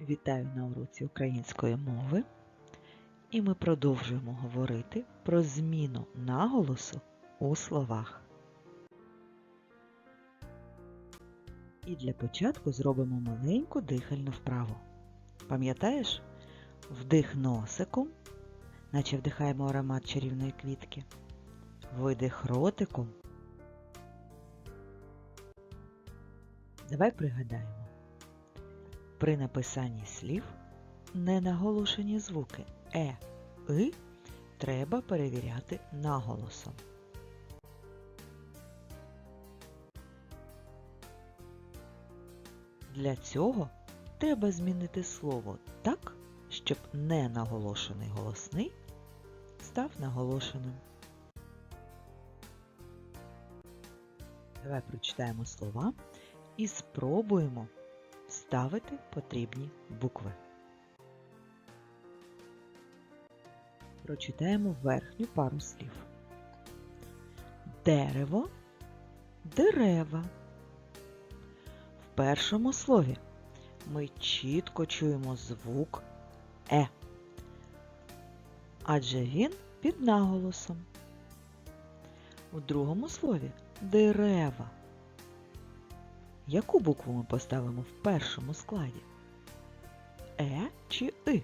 Вітаю на уроці української мови. І ми продовжуємо говорити про зміну наголосу у словах. І для початку зробимо маленьку дихальну вправу. Пам'ятаєш? Вдих носиком, наче вдихаємо аромат чарівної квітки. Видих ротиком. Давай пригадаємо. При написанні слів ненаголошені звуки е, и треба перевіряти наголосом. Для цього треба змінити слово так, щоб ненаголошений голосний став наголошеним. Давай прочитаємо слова і спробуємо ставити потрібні букви. Прочитаємо верхню пару слів. Дерево, дерева. В першому слові ми чітко чуємо звук Е, адже він під наголосом. У другому слові дерева. Яку букву ми поставимо в першому складі? Е чи И?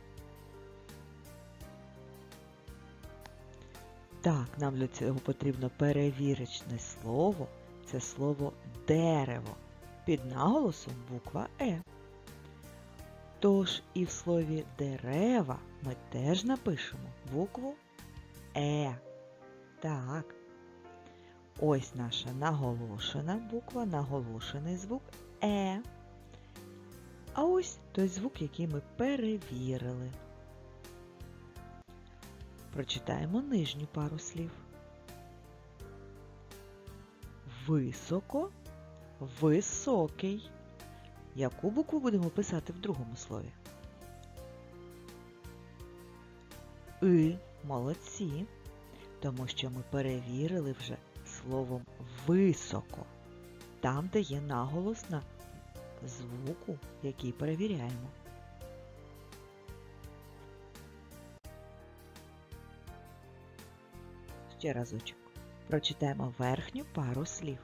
Так, нам для цього потрібно перевірочне слово. Це слово дерево. Під наголосом буква Е. Тож і в слові дерева ми теж напишемо букву Е. Так. Ось наша наголошена буква, наголошений звук Е. А ось той звук, який ми перевірили. Прочитаємо нижню пару слів. Високо, високий. Яку букву будемо писати в другому слові? И. Молодці. Тому що ми перевірили вже словом високо. Там, де є наголос на звуку, який перевіряємо. Ще разочок. Прочитаємо верхню пару слів.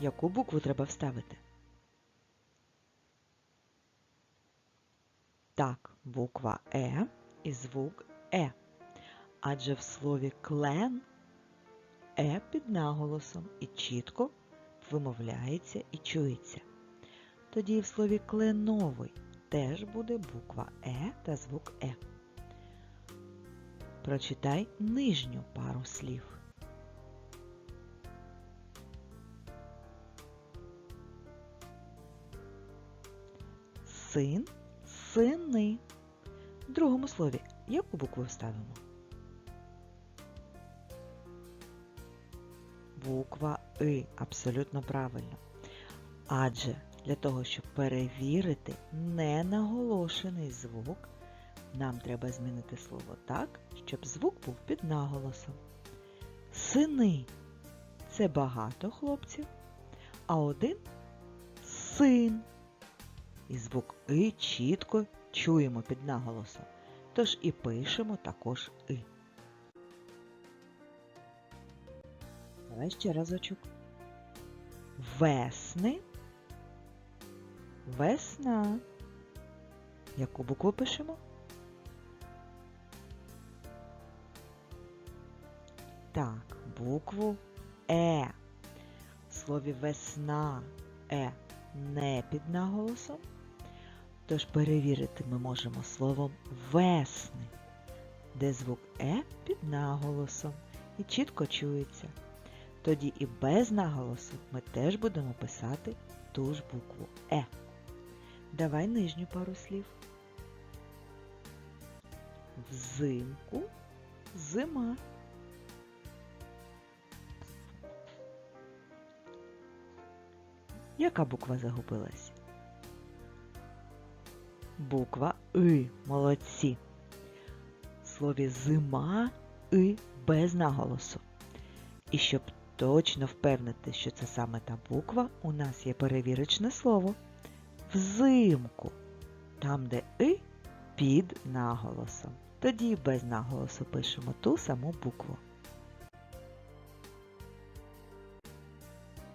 Яку букву треба вставити? Так, буква Е і звук Е. Адже в слові клен Е під наголосом і чітко вимовляється і чується. Тоді в слові кленовий теж буде буква Е та звук Е. Прочитай нижню пару слів. Син, сини. В другому слові яку букву вставимо? Буква И абсолютно правильно. Адже для того, щоб перевірити ненаголошений звук, нам треба змінити слово так, щоб звук був під наголосом. Сини це багато хлопців, а один син. І звук И чітко чуємо під наголосом. Тож і пишемо також И. Давай ще разочок. Весни. Весна. Яку букву пишемо? Так, букву Е. В слові весна Е не під наголосом. Тож перевірити ми можемо словом весни, де звук Е під наголосом і чітко чується. Тоді і без наголосу ми теж будемо писати ту ж букву Е. Давай нижню пару слів. Взимку зима. Яка буква загубилась? Буква И. Молодці. В слові зима И без наголосу. І щоб точно впевнити, що це саме та буква, у нас є перевірочне слово взимку, там, де и під наголосом. Тоді без наголосу пишемо ту саму букву.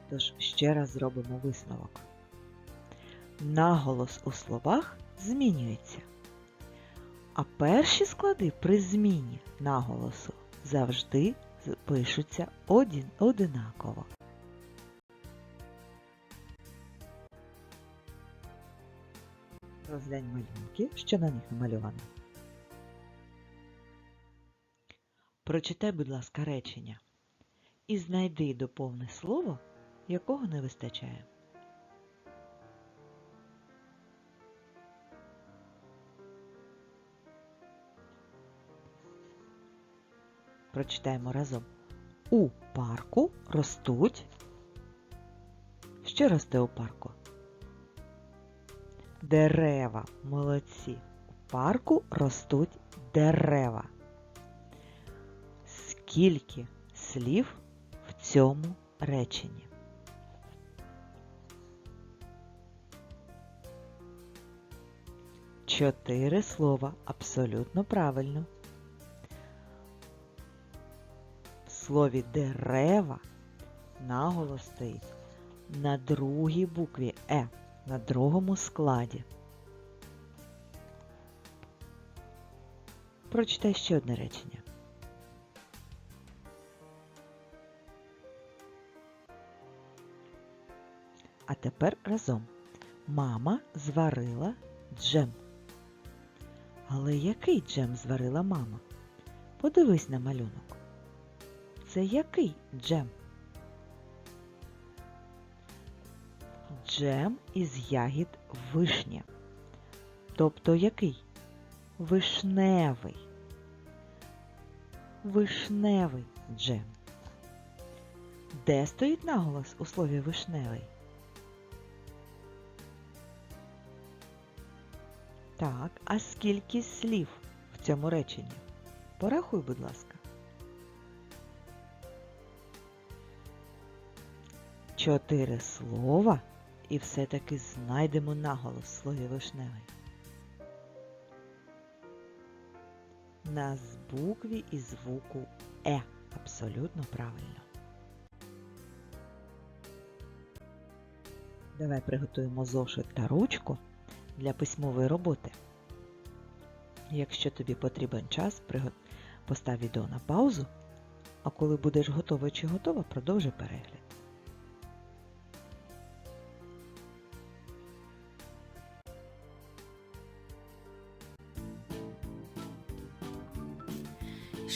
Тож ще раз зробимо висновок. Наголос у словах змінюється. А перші склади при зміні наголосу завжди пишуться один, одинаково. Розглянь малюнки, що на них намальовано. Прочитай, будь ласка, речення і знайди доповне слово, якого не вистачає. Прочитаємо разом. У парку ростуть. Що росте у парку? Дерева. Молодці. У парку ростуть дерева. Скільки слів в цьому реченні? Чотири слова. Абсолютно правильно. Слові дерева наголос стоїть на другій букві Е, на другому складі. Прочитай ще одне речення. А тепер разом. Мама зварила джем. Але який джем зварила мама? Подивись на малюнок. Це який джем? Джем із ягід вишня. Тобто який? Вишневий. Вишневий джем. Де стоїть наголос у слові вишневий? Так, а скільки слів в цьому реченні? Порахуй, будь ласка. Чотири слова і все-таки знайдемо наголос в слові вишневий. На букві і звуку Е. Абсолютно правильно. Давай приготуємо зошит та ручку для письмової роботи. Якщо тобі потрібен час, постав відео на паузу, а коли будеш готовий чи готова, продовжуй перегляд.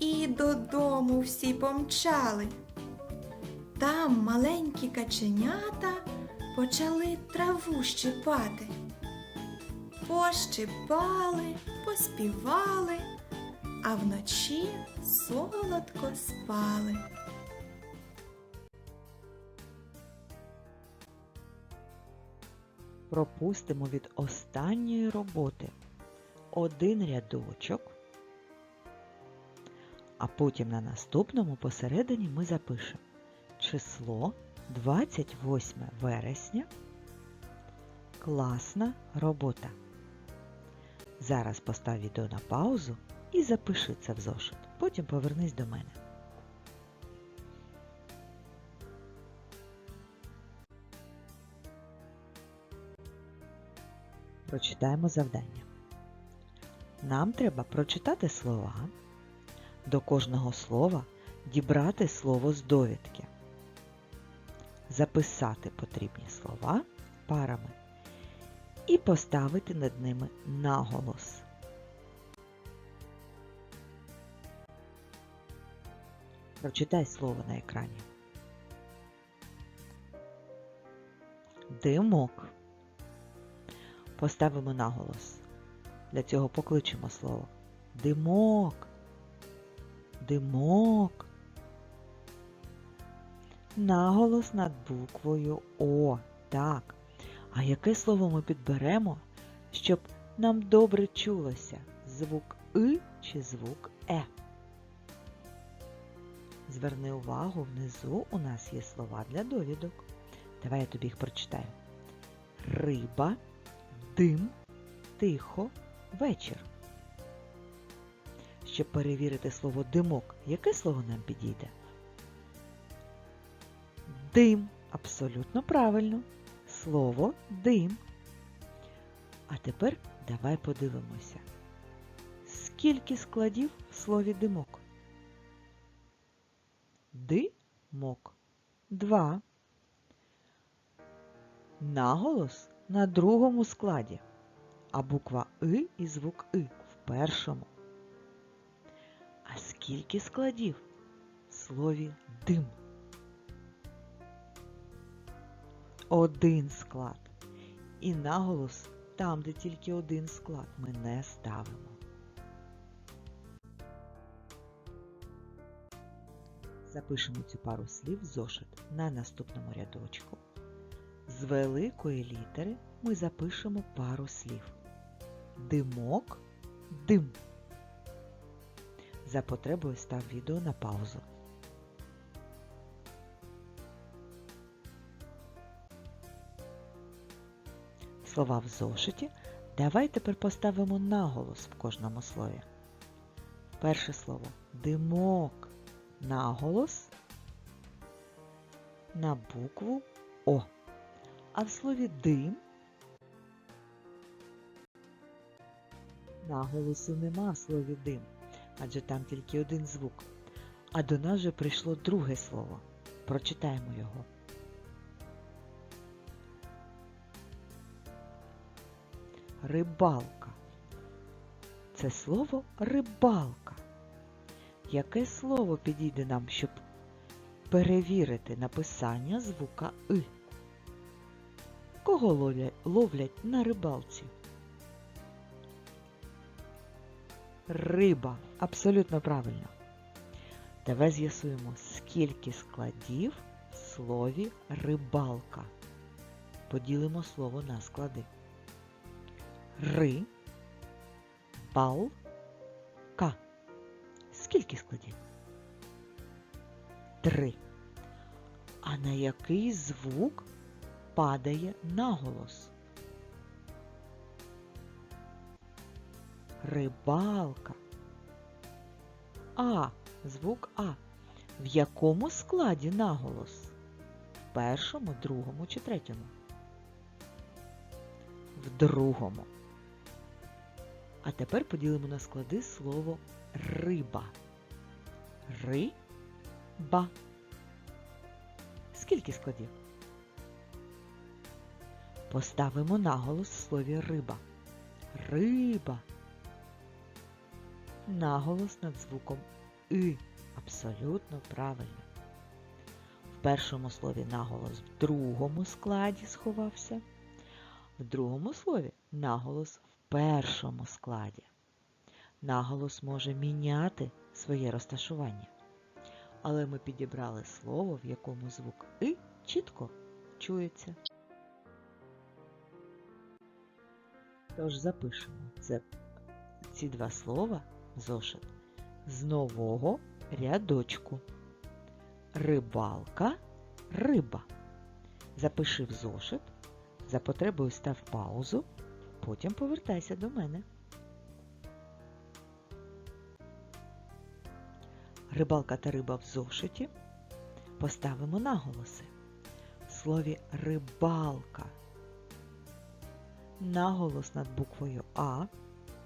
і додому всі помчали. Там маленькі каченята почали траву щипати. Пощипали, поспівали, а вночі солодко спали. Пропустимо від останньої роботи один рядочок, а потім на наступному посередині ми запишемо число 28 вересня. Класна робота. Зараз постав відео на паузу і запиши це в зошит. Потім повернись до мене. Прочитаємо завдання. Нам треба прочитати слова до кожного слова дібрати слово з довідки, записати потрібні слова парами і поставити над ними наголос. Прочитай слово на екрані. Димок. Поставимо наголос. Для цього покличемо слово. Димок. Димок. Наголос над буквою О. Так. А яке слово ми підберемо, щоб нам добре чулося? Звук И чи звук Е? Зверни увагу, внизу у нас є слова для довідок. Давай я тобі їх прочитаю. Риба, дим, тихо, вечір. Щоб перевірити слово димок, яке слово нам підійде? Дим. Абсолютно правильно. Слово дим. А тепер давай подивимося. Скільки складів в слові димок? Димок. Два. Наголос на другому складі, а буква И і звук И в першому. Скільки складів в слові дим? Один склад. І наголос там, де тільки один склад, ми не ставимо. Запишемо цю пару слів зошит на наступному рядочку. З великої літери ми запишемо пару слів. Димок, дим. За потребою став відео на паузу. Слова в зошиті. Давай тепер поставимо наголос в кожному слові. Перше слово димок. Наголос на букву О. А в слові дим наголосу нема в слові дим, адже там тільки один звук. А до нас вже прийшло друге слово. Прочитаємо його. Рибалка. Це слово рибалка. Яке слово підійде нам, щоб перевірити написання звука И? Кого ловлять, на рибалці? Риба. Абсолютно правильно. Давай з'ясуємо, скільки складів в слові рибалка. Поділимо слово на склади. Ри, бал, ка. Скільки складів? Три. А на який звук падає наголос? Рибалка. А. Звук А. В якому складі наголос? В першому, другому чи третьому? В другому. А тепер поділимо на склади слово риба. Ри-ба. Скільки складів? Поставимо наголос в слові риба. Риба. Наголос над звуком И. Абсолютно правильно. В першому слові наголос в другому складі сховався. В другому слові наголос в першому складі. Наголос може міняти своє розташування. Але ми підібрали слово, в якому звук И чітко чується. Тож запишемо це, ці два слова зошит з нового рядочку. Рибалка, риба. Запиши в зошит, за потребою став паузу, потім повертайся до мене. Рибалка та риба в зошиті. Поставимо наголоси. В слові рибалка. наголос над буквою А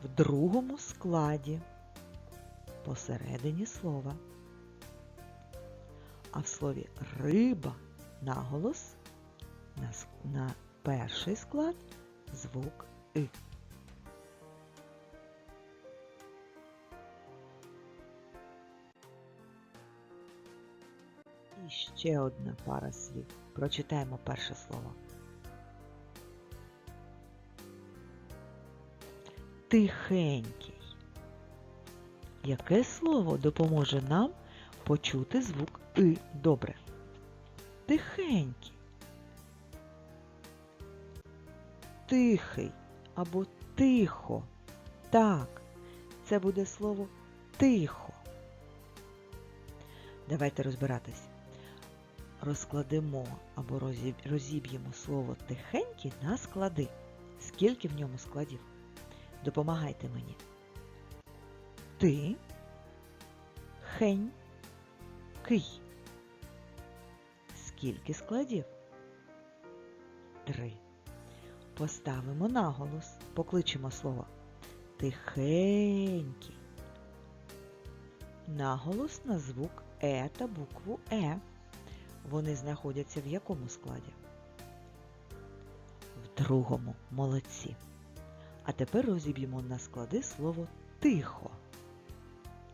в другому складі посередині слова. А в слові риба наголос на, перший склад звук И. І ще одна пара слів. Прочитаємо перше слово. Тихенький. Яке слово допоможе нам почути звук И добре? Тихенький. Тихий або тихо. Так, це буде слово тихо. Давайте розбиратись. Розкладемо або розіб'ємо слово тихенький на склади. Скільки в ньому складів? Допомагайте мені. Ти, хень, кий. Скільки складів? Три. Поставимо наголос, покличемо слово тихенький. Наголос на звук Е та букву Е. Вони знаходяться в якому складі? В другому молодці. А тепер розіб'ємо на склади слово тихо.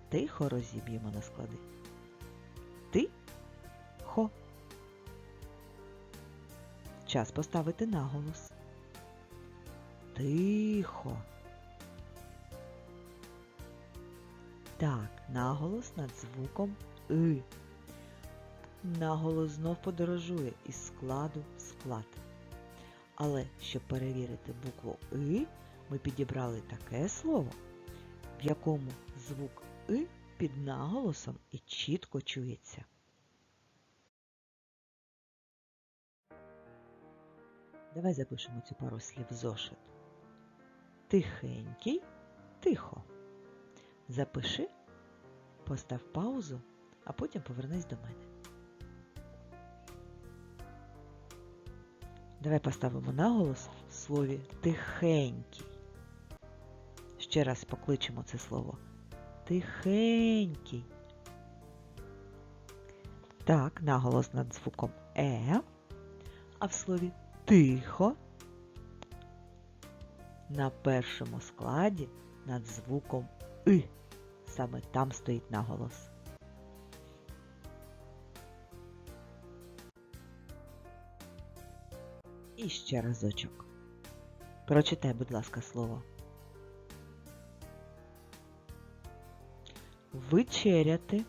Тихо розіб'ємо на склади. Ти-хо. Час поставити наголос. Тихо. Так, наголос над звуком И. Наголос знов подорожує із складу в склад. Але щоб перевірити букву И, ми підібрали таке слово, в якому звук И під наголосом і чітко чується. Давай запишемо цю пару слів зошит. Тихенький, тихо. Запиши, постав паузу, а потім повернись до мене. Давай поставимо наголос в слові тихенький. Ще раз покличемо це слово. Тихенький. Так, наголос над звуком Е. А в слові тихо на першому складі над звуком И. Саме там стоїть наголос. І ще разочок. Прочитай, будь ласка, слово. Вечеряти.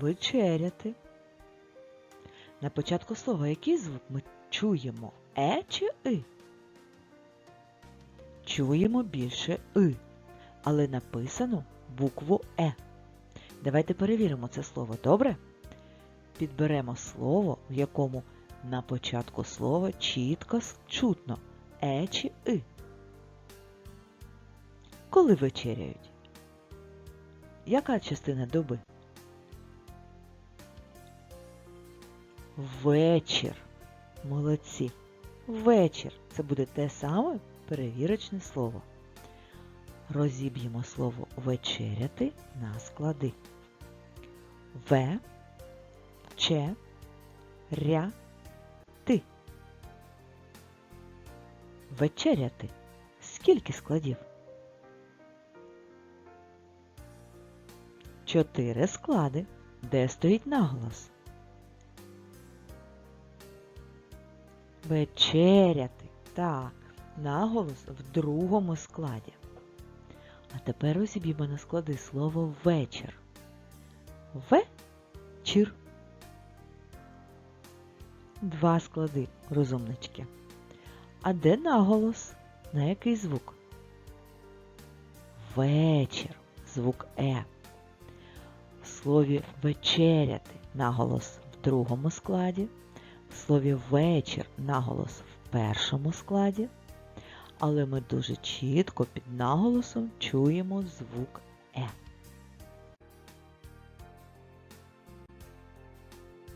Вечеряти. На початку слова який звук ми чуємо? Е чи И? Чуємо більше И, але написано букву Е. Давайте перевіримо це слово, добре? Підберемо слово, в якому на початку слова чітко чутно Е чи И. Коли вечеряють? Яка частина доби? Вечір. Молодці. Вечір. Це буде те саме перевірочне слово. Розіб'ємо слово вечеряти на склади. В, Ч, Ря, Ти. Вечеряти. Скільки складів? Чотири склади. Де стоїть наголос? Вечеряти. Так, наголос в другому складі. А тепер розіб'ємо на склади слово вечір. Вечір. Два склади, розумнички. А де наголос? На який звук? Вечір. Звук Е. Слові вечеряти наголос в другому складі. В слові вечір наголос в першому складі. Але ми дуже чітко під наголосом чуємо звук Е.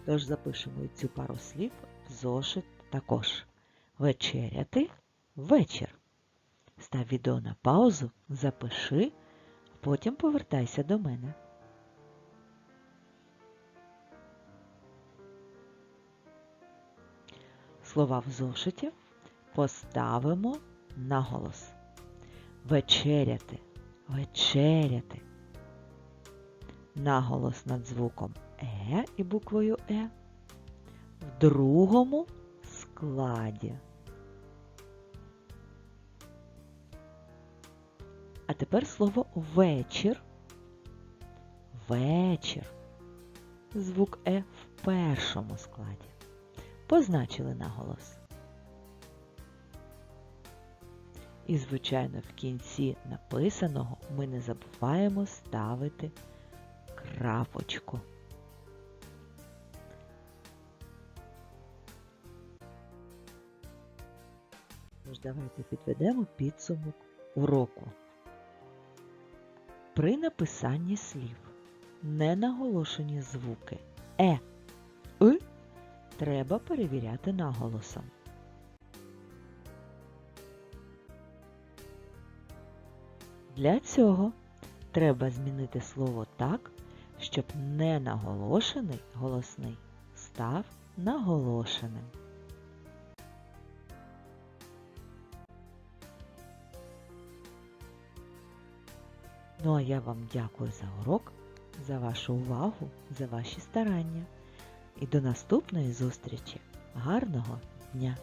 Тож запишемо і цю пару слів в зошит також. вечеряти вечір. Став відео на паузу, запиши, потім повертайся до мене. Слова в зошиті поставимо наголос. Вечеряти, вечеряти. Наголос над звуком Е і буквою Е в другому складі. А тепер слово вечір. Вечір. Звук Е в першому складі. Позначили наголос. І, звичайно, в кінці написаного ми не забуваємо ставити крапочку. Тож давайте підведемо підсумок уроку. При написанні слів ненаголошені звуки Е, треба перевіряти наголосом. Для цього треба змінити слово так, щоб ненаголошений голосний став наголошеним. Ну а я вам дякую за урок, за вашу увагу, за ваші старання. І до наступної зустрічі. Гарного дня!